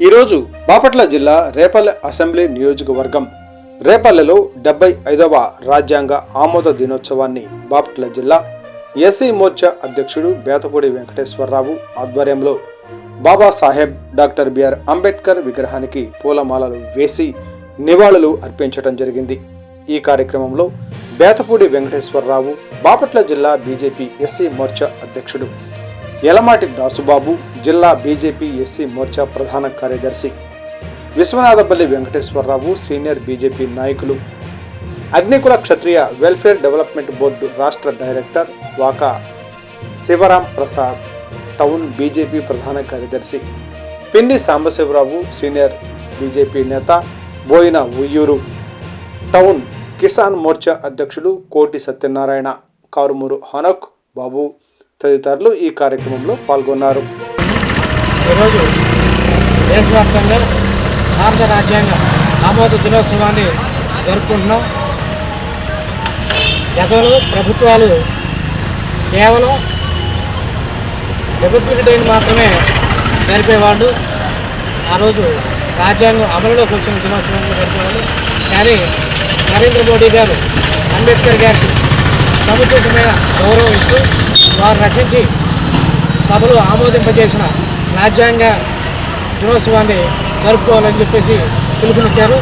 ఈరోజు బాపట్ల జిల్లా రేపల్లె అసెంబ్లీ నియోజకవర్గం. రేపల్లెలో డెబ్బై ఐదవ రాజ్యాంగ ఆమోద దినోత్సవాన్ని బాపట్ల జిల్లా ఎస్సీ మోర్చా అధ్యక్షుడు బేతపూడి వెంకటేశ్వరరావు ఆధ్వర్యంలో బాబాసాహెబ్ డాక్టర్ బిఆర్ అంబేద్కర్ విగ్రహానికి పూలమాలలు వేసి నివాళులు అర్పించడం జరిగింది. ఈ కార్యక్రమంలో బేతపూడి వెంకటేశ్వరరావు బాపట్ల జిల్లా బీజేపీ ఎస్సీ మోర్చా అధ్యక్షుడు యలమాటి దాసుబాబు జిల్లా బీజేపీ ఎస్సీ మోర్చా ప్రధాన కార్యదర్శి విశ్వనాథపల్లి వెంకటేశ్వరరావు సీనియర్ బీజేపీ నాయకులు Agnikula Kshatriya welfare development board రాష్ట్ర director Vaka Sivaram Prasad town BJP ప్రధాన కార్యదర్శి పిన్ని సాంబశివరావు సీనియర్ బీజేపీ నేత బోయిన ఉయ్యూరు టౌన్ కిసాన్ మోర్చా అధ్యక్షుడు కోటి సత్యనారాయణ కారుమూరు హనక్ బాబు తదితరులు ఈ కార్యక్రమంలో పాల్గొన్నారు. ఈరోజు దేశవ్యాప్తంగా భారత రాజ్యాంగ ఆమోద దినోత్సవాన్ని జరుపుకుంటున్నాం. గతంలో ప్రభుత్వాలు కేవలం రిపబ్లిక్ డేని మాత్రమే జరిపేవాళ్ళు. ఆ రోజు రాజ్యాంగం అమలులోకి వచ్చిన దినోత్సవంగా జరిపేవాళ్ళు. కానీ నరేంద్ర మోడీ గారు అంబేద్కర్ గారికి సముచితమైన గౌరవం ఇస్తూ వారు రచించి సభలు ఆమోదింపజేసిన రాజ్యాంగ దినోత్సవాన్ని జరుపుకోవాలని చెప్పేసి పిలుపునిచ్చారు.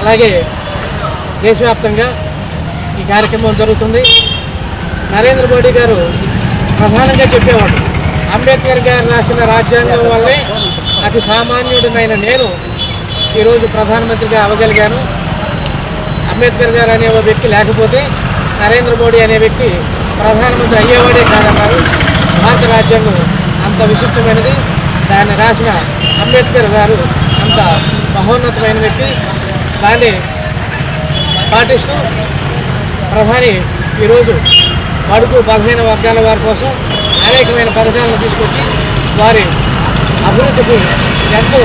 అలాగే దేశవ్యాప్తంగా ఈ కార్యక్రమం జరుగుతుంది. నరేంద్ర మోడీ గారు ప్రధానంగా చెప్పేవాడు అంబేద్కర్ గారు రాసిన రాజ్యాంగం వల్లే అతి సామాన్యుడినైన నేను ఈరోజు ప్రధానమంత్రిగా అవ్వగలిగాను అంబేద్కర్ గారు అనే ఓ వ్యక్తి లేకపోతే నరేంద్ర మోడీ అనే వ్యక్తి ప్రధానమంత్రి అయ్యేవాడే కాదన్నారు భారత రాజ్యాంగం అంత విశిష్టమైనది దాన్ని రాసిన అంబేద్కర్ గారు అంత మహోన్నతమైన వ్యక్తి. దాన్ని పాటిస్తూ ప్రధాని ఈరోజు బడుగు బలహీన వర్గాల వారి కోసం అనేకమైన పథకాలను తీసుకొచ్చి వారి అభివృద్ధికి ఎంతో